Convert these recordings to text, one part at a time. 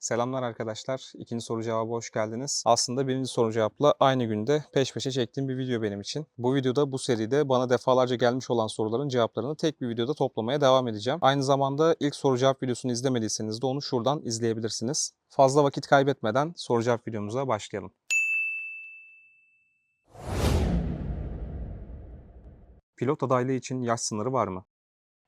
Selamlar arkadaşlar. İkinci soru cevabı hoş geldiniz. Aslında birinci soru cevapla aynı günde peş peşe çektiğim bir video benim için. Bu videoda bu seride bana defalarca gelmiş olan soruların cevaplarını tek bir videoda toplamaya devam edeceğim. Aynı zamanda ilk soru cevap videosunu izlemediyseniz de onu şuradan izleyebilirsiniz. Fazla vakit kaybetmeden soru cevap videomuza başlayalım. Pilot adaylığı için yaş sınırı var mı?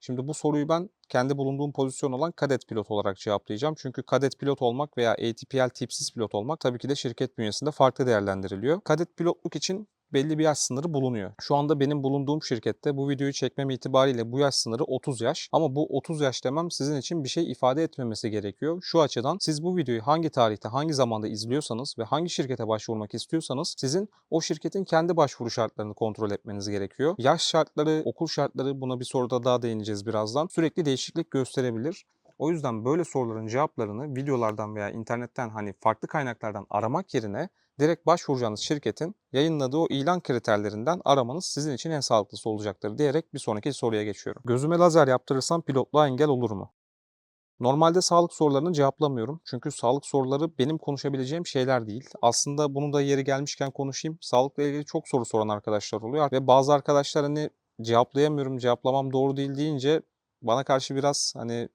Şimdi bu soruyu ben kendi bulunduğum pozisyon olan kadet pilot olarak cevaplayacağım. Çünkü kadet pilot olmak veya ATPL tipsiz pilot olmak tabii ki de şirket bünyesinde farklı değerlendiriliyor. Kadet pilotluk için belli bir yaş sınırı bulunuyor. Şu anda benim bulunduğum şirkette bu videoyu çekmem itibariyle bu yaş sınırı 30 yaş. Ama bu 30 yaş demem sizin için bir şey ifade etmemesi gerekiyor. Şu açıdan siz bu videoyu hangi tarihte, hangi zamanda izliyorsanız ve hangi şirkete başvurmak istiyorsanız sizin o şirketin kendi başvuru şartlarını kontrol etmeniz gerekiyor. Yaş şartları, okul şartları buna bir soruda daha değineceğiz birazdan. Sürekli değişiklik gösterebilir. O yüzden böyle soruların cevaplarını videolardan veya internetten hani farklı kaynaklardan aramak yerine direkt başvuracağınız şirketin yayınladığı o ilan kriterlerinden aramanız sizin için en sağlıklısı olacaktır diyerek bir sonraki soruya geçiyorum. Gözüme lazer yaptırırsam pilotluğa engel olur mu? Normalde sağlık sorularını cevaplamıyorum. Çünkü sağlık soruları benim konuşabileceğim şeyler değil. Aslında bunu da yeri gelmişken konuşayım. Sağlıkla ilgili çok soru soran arkadaşlar oluyor ve bazı arkadaşlar hani cevaplayamıyorum, cevaplamam doğru değil deyince bana karşı biraz hani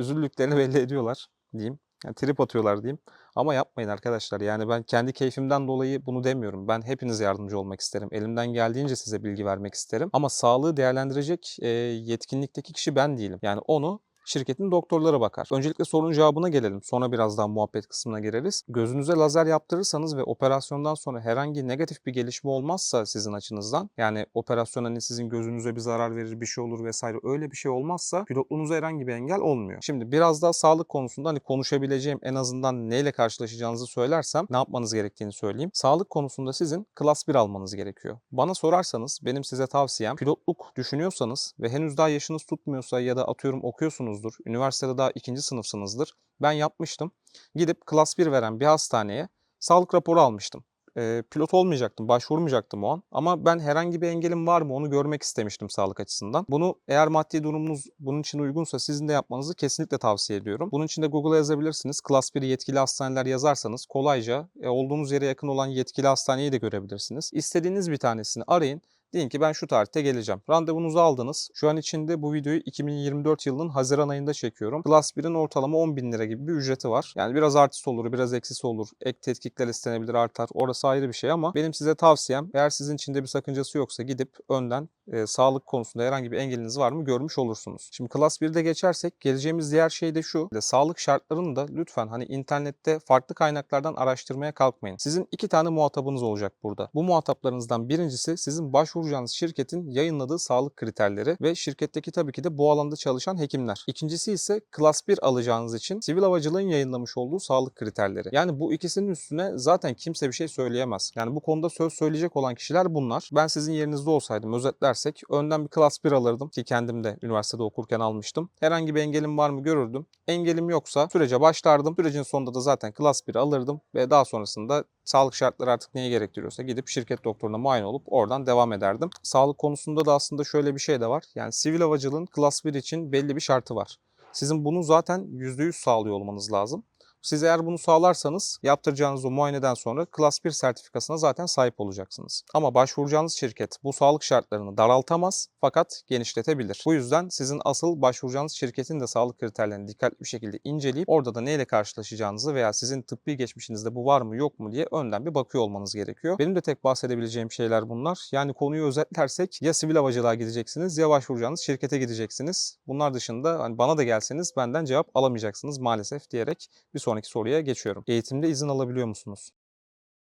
üzüldüklerini belli ediyorlar diyeyim. Yani trip atıyorlar diyeyim. Ama yapmayın arkadaşlar. Yani ben kendi keyfimden dolayı bunu demiyorum. Ben hepinize yardımcı olmak isterim. Elimden geldiğince size bilgi vermek isterim. Ama sağlığı değerlendirecek e, yetkinlikteki kişi ben değilim. Yani onu şirketin doktorları bakar. Öncelikle sorunun cevabına gelelim. Sonra birazdan muhabbet kısmına gireriz. Gözünüze lazer yaptırırsanız ve operasyondan sonra herhangi negatif bir gelişme olmazsa sizin açınızdan yani operasyon hani sizin gözünüze bir zarar verir bir şey olur vesaire öyle bir şey olmazsa pilotluğunuza herhangi bir engel olmuyor. Şimdi biraz daha sağlık konusunda hani konuşabileceğim en azından neyle karşılaşacağınızı söylersem ne yapmanız gerektiğini söyleyeyim. Sağlık konusunda sizin klas 1 almanız gerekiyor. Bana sorarsanız benim size tavsiyem pilotluk düşünüyorsanız ve henüz daha yaşınız tutmuyorsa ya da atıyorum okuyorsunuz okuyorsunuzdur. Üniversitede daha ikinci sınıfsınızdır. Ben yapmıştım. Gidip klas 1 veren bir hastaneye sağlık raporu almıştım. E, pilot olmayacaktım, başvurmayacaktım o an. Ama ben herhangi bir engelim var mı onu görmek istemiştim sağlık açısından. Bunu eğer maddi durumunuz bunun için uygunsa sizin de yapmanızı kesinlikle tavsiye ediyorum. Bunun için de Google'a yazabilirsiniz. Klas 1 yetkili hastaneler yazarsanız kolayca e, olduğunuz yere yakın olan yetkili hastaneyi de görebilirsiniz. İstediğiniz bir tanesini arayın. Deyin ki ben şu tarihte geleceğim. Randevunuzu aldınız. Şu an içinde bu videoyu 2024 yılının Haziran ayında çekiyorum. Class 1'in ortalama 10 bin lira gibi bir ücreti var. Yani biraz artısı olur, biraz eksisi olur. Ek tetkikler istenebilir, artar. Orası ayrı bir şey ama benim size tavsiyem eğer sizin içinde bir sakıncası yoksa gidip önden e, sağlık konusunda herhangi bir engeliniz var mı görmüş olursunuz. Şimdi Class 1'de geçersek geleceğimiz diğer şey de şu. De, sağlık şartlarını da lütfen hani internette farklı kaynaklardan araştırmaya kalkmayın. Sizin iki tane muhatabınız olacak burada. Bu muhataplarınızdan birincisi sizin başvuracağınız şirketin yayınladığı sağlık kriterleri ve şirketteki tabii ki de bu alanda çalışan hekimler. İkincisi ise Class 1 alacağınız için sivil havacılığın yayınlamış olduğu sağlık kriterleri. Yani bu ikisinin üstüne zaten kimse bir şey söyleyemez. Yani bu konuda söz söyleyecek olan kişiler bunlar. Ben sizin yerinizde olsaydım özetlersek önden bir Class 1 alırdım ki kendim de üniversitede okurken almıştım. Herhangi bir engelim var mı görürdüm. Engelim yoksa sürece başlardım. Sürecin sonunda da zaten Class 1 alırdım ve daha sonrasında sağlık şartları artık neye gerektiriyorsa gidip şirket doktoruna muayene olup oradan devam ederdim. Sağlık konusunda da aslında şöyle bir şey de var. Yani sivil havacılığın Class 1 için belli bir şartı var. Sizin bunu zaten %100 sağlıyor olmanız lazım. Siz eğer bunu sağlarsanız yaptıracağınız o muayeneden sonra Class 1 sertifikasına zaten sahip olacaksınız. Ama başvuracağınız şirket bu sağlık şartlarını daraltamaz fakat genişletebilir. Bu yüzden sizin asıl başvuracağınız şirketin de sağlık kriterlerini dikkatli bir şekilde inceleyip orada da neyle karşılaşacağınızı veya sizin tıbbi geçmişinizde bu var mı yok mu diye önden bir bakıyor olmanız gerekiyor. Benim de tek bahsedebileceğim şeyler bunlar. Yani konuyu özetlersek ya sivil havacılığa gideceksiniz ya başvuracağınız şirkete gideceksiniz. Bunlar dışında hani bana da gelseniz benden cevap alamayacaksınız maalesef diyerek bir sonraki soruya geçiyorum. Eğitimde izin alabiliyor musunuz?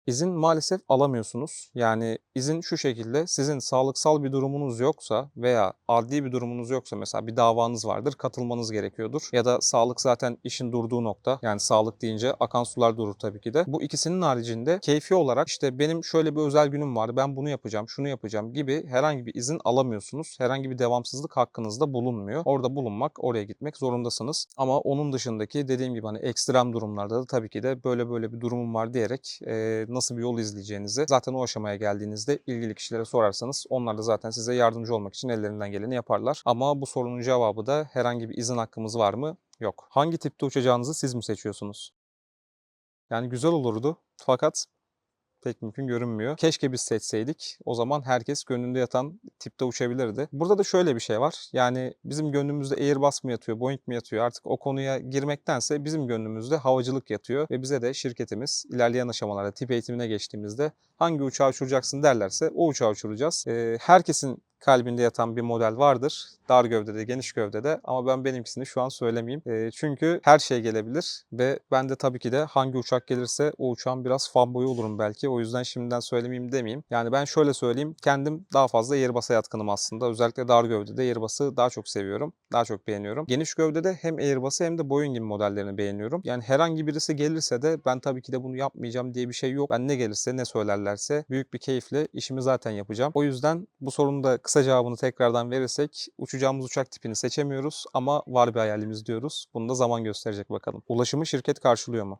İzin maalesef alamıyorsunuz. Yani izin şu şekilde sizin sağlıksal bir durumunuz yoksa veya adli bir durumunuz yoksa mesela bir davanız vardır katılmanız gerekiyordur. Ya da sağlık zaten işin durduğu nokta. Yani sağlık deyince akan sular durur tabii ki de. Bu ikisinin haricinde keyfi olarak işte benim şöyle bir özel günüm var ben bunu yapacağım şunu yapacağım gibi herhangi bir izin alamıyorsunuz. Herhangi bir devamsızlık hakkınızda bulunmuyor. Orada bulunmak oraya gitmek zorundasınız. Ama onun dışındaki dediğim gibi hani ekstrem durumlarda da tabii ki de böyle böyle bir durumum var diyerek e, nasıl bir yol izleyeceğinizi zaten o aşamaya geldiğinizde ilgili kişilere sorarsanız onlar da zaten size yardımcı olmak için ellerinden geleni yaparlar. Ama bu sorunun cevabı da herhangi bir izin hakkımız var mı? Yok. Hangi tipte uçacağınızı siz mi seçiyorsunuz? Yani güzel olurdu fakat pek mümkün görünmüyor. Keşke biz seçseydik. O zaman herkes gönlünde yatan tipte uçabilirdi. Burada da şöyle bir şey var. Yani bizim gönlümüzde Airbus mı yatıyor, Boeing mi yatıyor artık o konuya girmektense bizim gönlümüzde havacılık yatıyor. Ve bize de şirketimiz ilerleyen aşamalarda tip eğitimine geçtiğimizde hangi uçağı uçuracaksın derlerse o uçağı uçuracağız. Ee, herkesin kalbinde yatan bir model vardır. Dar gövdede, geniş gövdede ama ben benimkisini şu an söylemeyeyim. Ee, çünkü her şey gelebilir ve ben de tabii ki de hangi uçak gelirse o uçağın biraz fanboyu olurum belki. O yüzden şimdiden söylemeyeyim demeyeyim. Yani ben şöyle söyleyeyim. Kendim daha fazla Airbus'a yatkınım aslında. Özellikle dar gövdede Airbus'ı daha çok seviyorum. Daha çok beğeniyorum. Geniş gövdede hem Airbus'ı hem de Boeing'in modellerini beğeniyorum. Yani herhangi birisi gelirse de ben tabii ki de bunu yapmayacağım diye bir şey yok. Ben ne gelirse ne söylerlerse büyük bir keyifle işimi zaten yapacağım. O yüzden bu sorunun da kısa cevabını tekrardan verirsek uçacağımız uçak tipini seçemiyoruz ama var bir hayalimiz diyoruz. Bunu da zaman gösterecek bakalım. Ulaşımı şirket karşılıyor mu?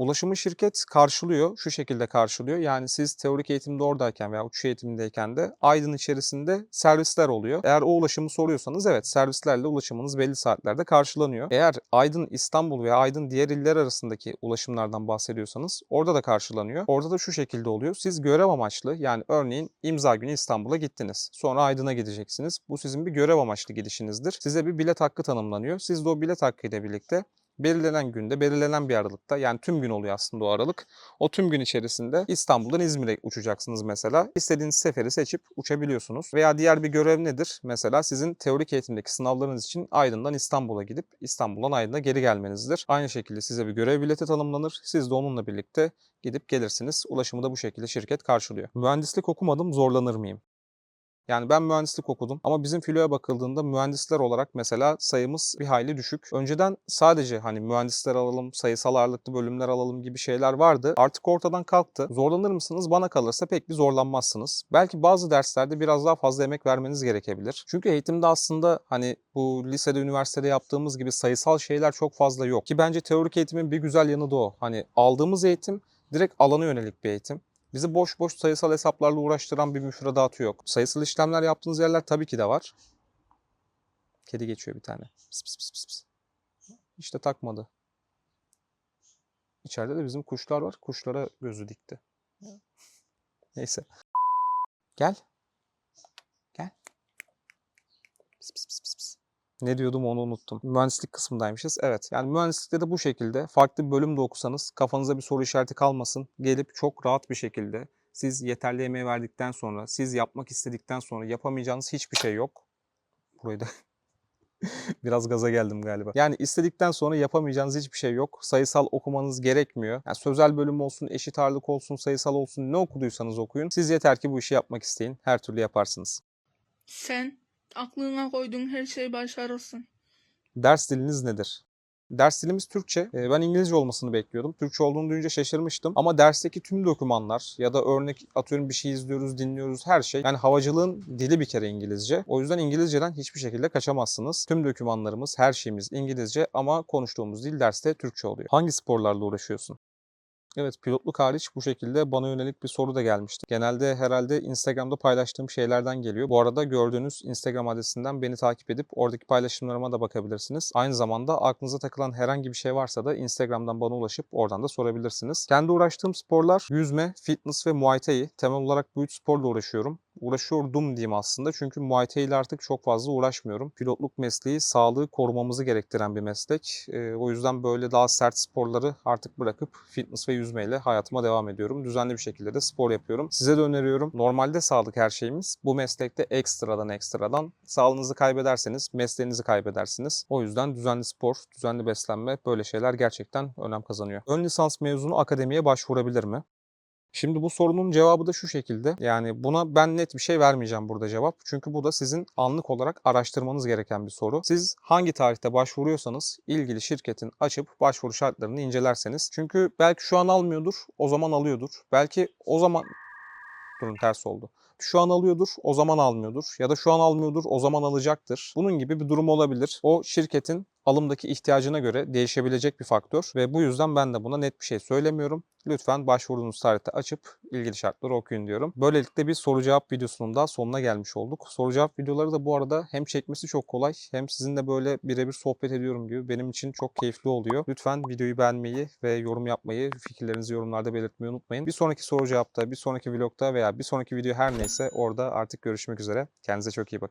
Ulaşımı şirket karşılıyor. Şu şekilde karşılıyor. Yani siz teorik eğitimde oradayken veya uçuş eğitimindeyken de Aydın içerisinde servisler oluyor. Eğer o ulaşımı soruyorsanız evet servislerle ulaşımınız belli saatlerde karşılanıyor. Eğer Aydın İstanbul veya Aydın diğer iller arasındaki ulaşımlardan bahsediyorsanız orada da karşılanıyor. Orada da şu şekilde oluyor. Siz görev amaçlı yani örneğin imza günü İstanbul'a gittiniz. Sonra Aydın'a gideceksiniz. Bu sizin bir görev amaçlı gidişinizdir. Size bir bilet hakkı tanımlanıyor. Siz de o bilet hakkı ile birlikte belirlenen günde, belirlenen bir aralıkta yani tüm gün oluyor aslında o aralık. O tüm gün içerisinde İstanbul'dan İzmir'e uçacaksınız mesela. İstediğiniz seferi seçip uçabiliyorsunuz. Veya diğer bir görev nedir? Mesela sizin teorik eğitimdeki sınavlarınız için Aydın'dan İstanbul'a gidip İstanbul'dan Aydın'a geri gelmenizdir. Aynı şekilde size bir görev bileti tanımlanır. Siz de onunla birlikte gidip gelirsiniz. Ulaşımı da bu şekilde şirket karşılıyor. Mühendislik okumadım zorlanır mıyım? Yani ben mühendislik okudum ama bizim filoya bakıldığında mühendisler olarak mesela sayımız bir hayli düşük. Önceden sadece hani mühendisler alalım, sayısal ağırlıklı bölümler alalım gibi şeyler vardı. Artık ortadan kalktı. Zorlanır mısınız? Bana kalırsa pek bir zorlanmazsınız. Belki bazı derslerde biraz daha fazla emek vermeniz gerekebilir. Çünkü eğitimde aslında hani bu lisede, üniversitede yaptığımız gibi sayısal şeyler çok fazla yok. Ki bence teorik eğitimin bir güzel yanı da o. Hani aldığımız eğitim direkt alana yönelik bir eğitim. Bizi boş boş sayısal hesaplarla uğraştıran bir müfredatı yok. Sayısal işlemler yaptığınız yerler tabii ki de var. Kedi geçiyor bir tane. Pıs pıs pıs pıs. İşte takmadı. İçeride de bizim kuşlar var. Kuşlara gözü dikti. Neyse. Gel. Gel. Pıs pıs pıs. Ne diyordum onu unuttum. Mühendislik kısmındaymışız. Evet. Yani mühendislikte de bu şekilde farklı bir bölüm de okusanız kafanıza bir soru işareti kalmasın. Gelip çok rahat bir şekilde siz yeterli emeği verdikten sonra, siz yapmak istedikten sonra yapamayacağınız hiçbir şey yok. Burayı da Biraz gaza geldim galiba. Yani istedikten sonra yapamayacağınız hiçbir şey yok. Sayısal okumanız gerekmiyor. Yani sözel bölüm olsun, eşit ağırlık olsun, sayısal olsun ne okuduysanız okuyun. Siz yeter ki bu işi yapmak isteyin. Her türlü yaparsınız. Sen aklına koyduğun her şeyi başarırsın. Ders diliniz nedir? Ders dilimiz Türkçe. Ee, Ben İngilizce olmasını bekliyordum. Türkçe olduğunu duyunca şaşırmıştım. Ama dersteki tüm dokümanlar ya da örnek atıyorum bir şey izliyoruz, dinliyoruz her şey. Yani havacılığın dili bir kere İngilizce. O yüzden İngilizceden hiçbir şekilde kaçamazsınız. Tüm dokümanlarımız, her şeyimiz İngilizce ama konuştuğumuz dil derste Türkçe oluyor. Hangi sporlarla uğraşıyorsun? Evet, pilotluk hariç bu şekilde bana yönelik bir soru da gelmişti. Genelde herhalde Instagram'da paylaştığım şeylerden geliyor. Bu arada gördüğünüz Instagram adresinden beni takip edip oradaki paylaşımlarıma da bakabilirsiniz. Aynı zamanda aklınıza takılan herhangi bir şey varsa da Instagram'dan bana ulaşıp oradan da sorabilirsiniz. Kendi uğraştığım sporlar yüzme, fitness ve Muay Thai. Temel olarak bu üç sporla uğraşıyorum uğraşıyordum diyeyim aslında. Çünkü Muay Thai ile artık çok fazla uğraşmıyorum. Pilotluk mesleği sağlığı korumamızı gerektiren bir meslek. Ee, o yüzden böyle daha sert sporları artık bırakıp fitness ve yüzmeyle hayatıma devam ediyorum. Düzenli bir şekilde de spor yapıyorum. Size de öneriyorum. Normalde sağlık her şeyimiz. Bu meslekte ekstradan ekstradan sağlığınızı kaybederseniz mesleğinizi kaybedersiniz. O yüzden düzenli spor, düzenli beslenme böyle şeyler gerçekten önem kazanıyor. Ön lisans mezunu akademiye başvurabilir mi? Şimdi bu sorunun cevabı da şu şekilde. Yani buna ben net bir şey vermeyeceğim burada cevap. Çünkü bu da sizin anlık olarak araştırmanız gereken bir soru. Siz hangi tarihte başvuruyorsanız ilgili şirketin açıp başvuru şartlarını incelerseniz. Çünkü belki şu an almıyordur, o zaman alıyordur. Belki o zaman... Durun ters oldu. Şu an alıyordur, o zaman almıyordur. Ya da şu an almıyordur, o zaman alacaktır. Bunun gibi bir durum olabilir. O şirketin alımdaki ihtiyacına göre değişebilecek bir faktör ve bu yüzden ben de buna net bir şey söylemiyorum. Lütfen başvurduğunuz tarihte açıp ilgili şartları okuyun diyorum. Böylelikle bir soru cevap videosunun da sonuna gelmiş olduk. Soru cevap videoları da bu arada hem çekmesi çok kolay hem sizinle böyle birebir sohbet ediyorum gibi benim için çok keyifli oluyor. Lütfen videoyu beğenmeyi ve yorum yapmayı, fikirlerinizi yorumlarda belirtmeyi unutmayın. Bir sonraki soru cevapta, bir sonraki vlogda veya bir sonraki video her neyse orada artık görüşmek üzere. Kendinize çok iyi bakın.